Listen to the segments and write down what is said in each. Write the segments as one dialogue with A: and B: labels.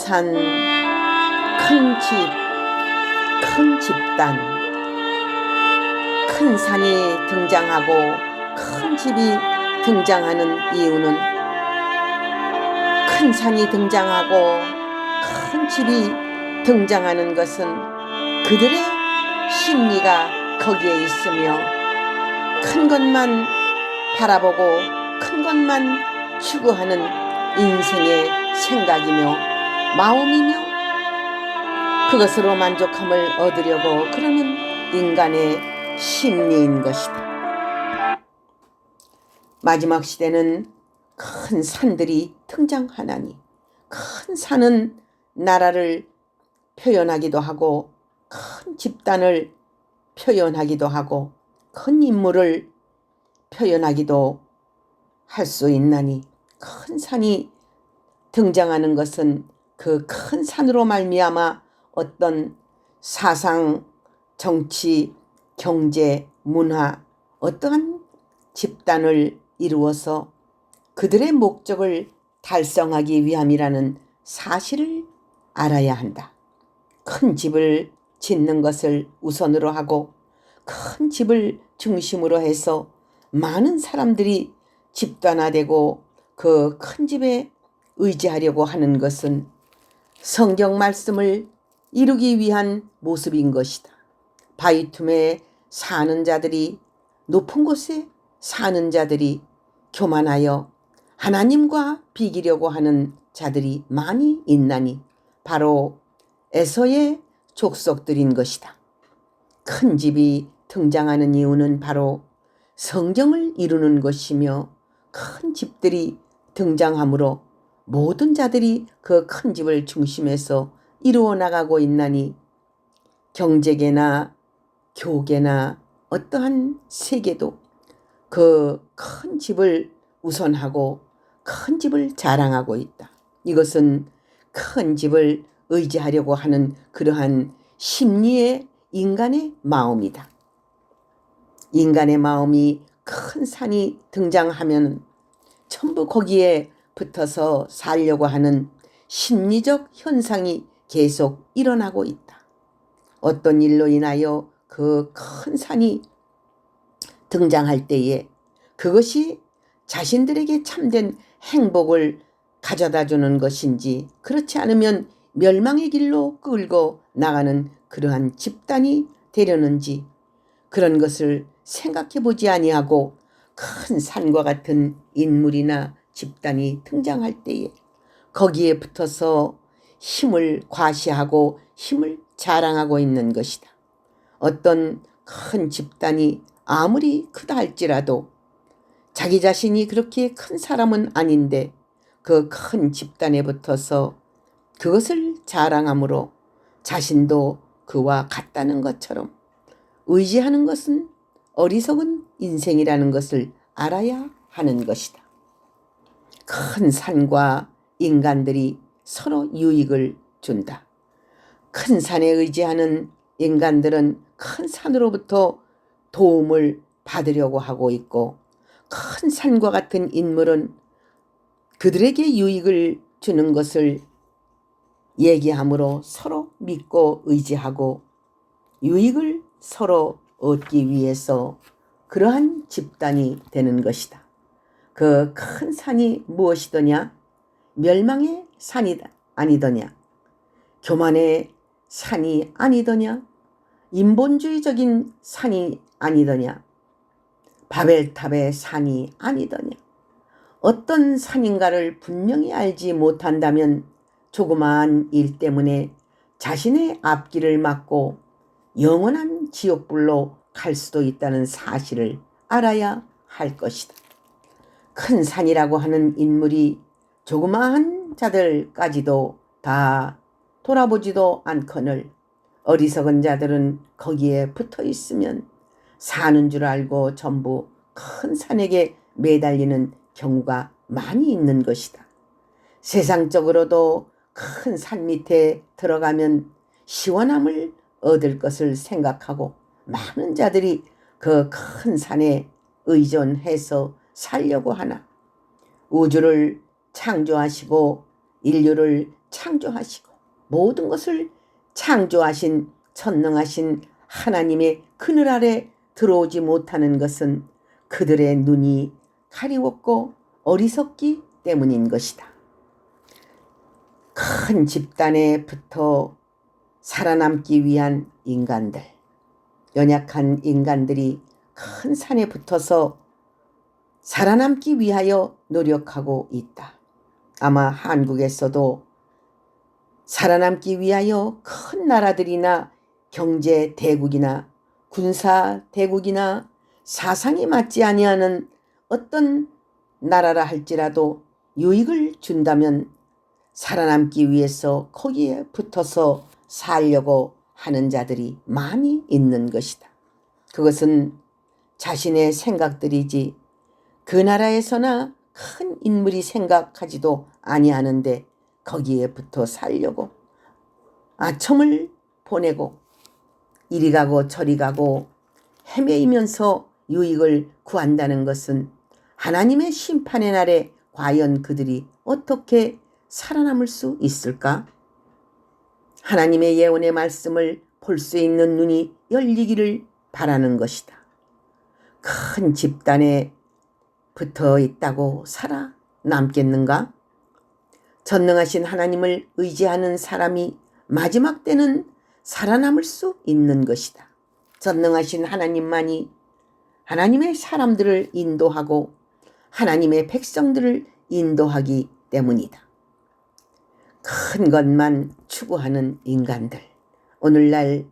A: 큰 산, 큰 집, 큰 집단. 큰 산이 등장하고 큰 집이 등장하는 이유는 큰 산이 등장하고 큰 집이 등장하는 것은 그들의 심리가 거기에 있으며 큰 것만 바라보고 큰 것만 추구하는 인생의 생각이며 마음이며 그것으로 만족함을 얻으려고 그러는 인간의 심리인 것이다. 마지막 시대는 큰 산들이 등장하나니 큰 산은 나라를 표현하기도 하고 큰 집단을 표현하기도 하고 큰 인물을 표현하기도 할 수 있나니 큰 산이 등장하는 것은 그 큰 산으로 말미암아 어떤 사상, 정치, 경제, 문화 어떠한 집단을 이루어서 그들의 목적을 달성하기 위함이라는 사실을 알아야 한다. 큰 집을 짓는 것을 우선으로 하고 큰 집을 중심으로 해서 많은 사람들이 집단화되고 그 큰 집에 의지하려고 하는 것은 성경 말씀을 이루기 위한 모습인 것이다. 바위 틈에 사는 자들이 높은 곳에 사는 자들이 교만하여 하나님과 비기려고 하는 자들이 많이 있나니 바로 에서의 족속들인 것이다. 큰 집이 등장하는 이유는 바로 성경을 이루는 것이며 큰 집들이 등장하므로 모든 자들이 그 큰 집을 중심에서 이루어 나가고 있나니 경제계나 교계나 어떠한 세계도 그 큰 집을 우선하고 큰 집을 자랑하고 있다. 이것은 큰 집을 의지하려고 하는 그러한 심리의 인간의 마음이다. 인간의 마음이 큰 산이 등장하면 전부 거기에 붙어서 살려고 하는 심리적 현상이 계속 일어나고 있다. 어떤 일로 인하여 그 큰 산이 등장할 때에 그것이 자신들에게 참된 행복을 가져다 주는 것인지 그렇지 않으면 멸망의 길로 끌고 나가는 그러한 집단이 되려는지 그런 것을 생각해 보지 아니하고 큰 산과 같은 인물이나 집단이 등장할 때에 거기에 붙어서 힘을 과시하고 힘을 자랑하고 있는 것이다. 어떤 큰 집단이 아무리 크다 할지라도 자기 자신이 그렇게 큰 사람은 아닌데 그 큰 집단에 붙어서 그것을 자랑함으로 자신도 그와 같다는 것처럼 의지하는 것은 어리석은 인생이라는 것을 알아야 하는 것이다. 큰 산과 인간들이 서로 유익을 준다. 큰 산에 의지하는 인간들은 큰 산으로부터 도움을 받으려고 하고 있고 큰 산과 같은 인물은 그들에게 유익을 주는 것을 얘기함으로 서로 믿고 의지하고 유익을 서로 얻기 위해서 그러한 집단이 되는 것이다. 그 큰 산이 무엇이더냐? 멸망의 산이 아니더냐? 교만의 산이 아니더냐? 인본주의적인 산이 아니더냐? 바벨탑의 산이 아니더냐? 어떤 산인가를 분명히 알지 못한다면 조그마한 일 때문에 자신의 앞길을 막고 영원한 지옥불로 갈 수도 있다는 사실을 알아야 할 것이다. 큰 산이라고 하는 인물이 조그마한 자들까지도 다 돌아보지도 않거늘 어리석은 자들은 거기에 붙어 있으면 사는 줄 알고 전부 큰 산에게 매달리는 경우가 많이 있는 것이다. 세상적으로도 큰 산 밑에 들어가면 시원함을 얻을 것을 생각하고 많은 자들이 그 큰 산에 의존해서 살려고 하나 우주를 창조하시고 인류를 창조하시고 모든 것을 창조하신 전능하신 하나님의 그늘 아래 들어오지 못하는 것은 그들의 눈이 가리웠고 어리석기 때문인 것이다. 큰 집단에 붙어 살아남기 위한 인간들, 연약한 인간들이 큰 산에 붙어서 살아남기 위하여 노력하고 있다. 아마 한국에서도 살아남기 위하여 큰 나라들이나 경제 대국이나 군사 대국이나 사상이 맞지 아니하는 어떤 나라라 할지라도 유익을 준다면 살아남기 위해서 거기에 붙어서 살려고 하는 자들이 많이 있는 것이다. 그것은 자신의 생각들이지 그 나라에서나 큰 인물이 생각하지도 아니하는데 거기에 붙어 살려고 아첨을 보내고 이리 가고 저리 가고 헤매이면서 유익을 구한다는 것은 하나님의 심판의 날에 과연 그들이 어떻게 살아남을 수 있을까? 하나님의 예언의 말씀을 볼 수 있는 눈이 열리기를 바라는 것이다. 큰 집단에 붙어 있다고 살아 남겠는가? 전능하신 하나님을 의지하는 사람이 마지막 때는 살아남을 수 있는 것이다. 전능하신 하나님만이 하나님의 사람들을 인도하고 하나님의 백성들을 인도하기 때문이다. 큰 것만 추구하는 인간들. 오늘날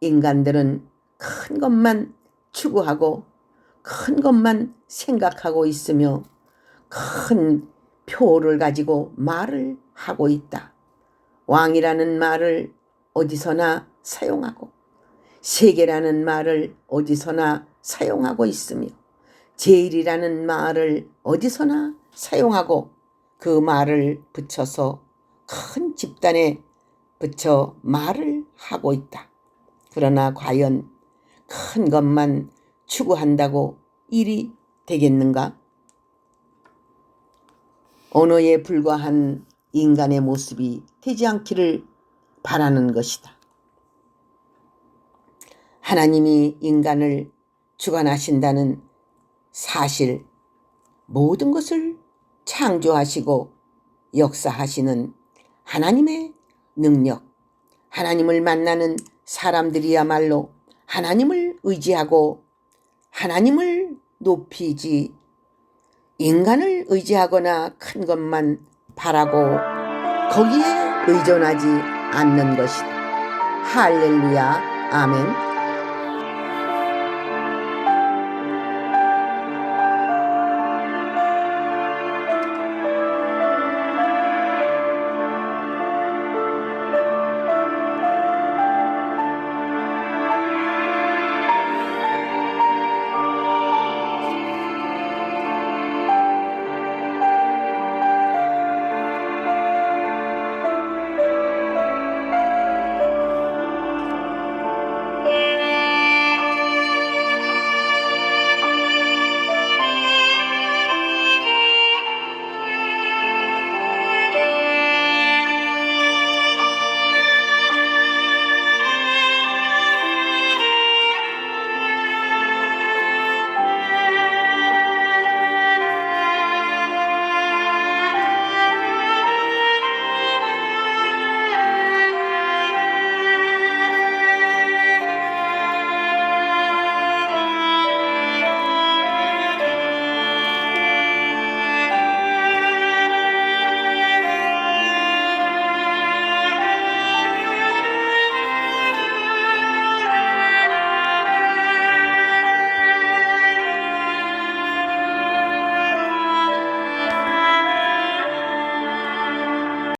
A: 인간들은 큰 것만 추구하고 큰 것만 생각하고 있으며 큰 표를 가지고 말을 하고 있다. 왕이라는 말을 어디서나 사용하고 세계라는 말을 어디서나 사용하고 있으며 제일이라는 말을 어디서나 사용하고 그 말을 붙여서 큰 집단에 붙여 말을 하고 있다. 그러나 과연 큰 것만 추구한다고 일이 되겠는가? 언어에 불과한 인간의 모습이 되지 않기를 바라는 것이다. 하나님이 인간을 주관하신다는 사실, 모든 것을 창조하시고 역사하시는 하나님의 능력, 하나님을 만나는 사람들이야말로 하나님을 의지하고 하나님을 높이지 인간을 의지하거나 큰 것만 바라고 거기에 의존하지 않는 것이다. 할렐루야. 아멘.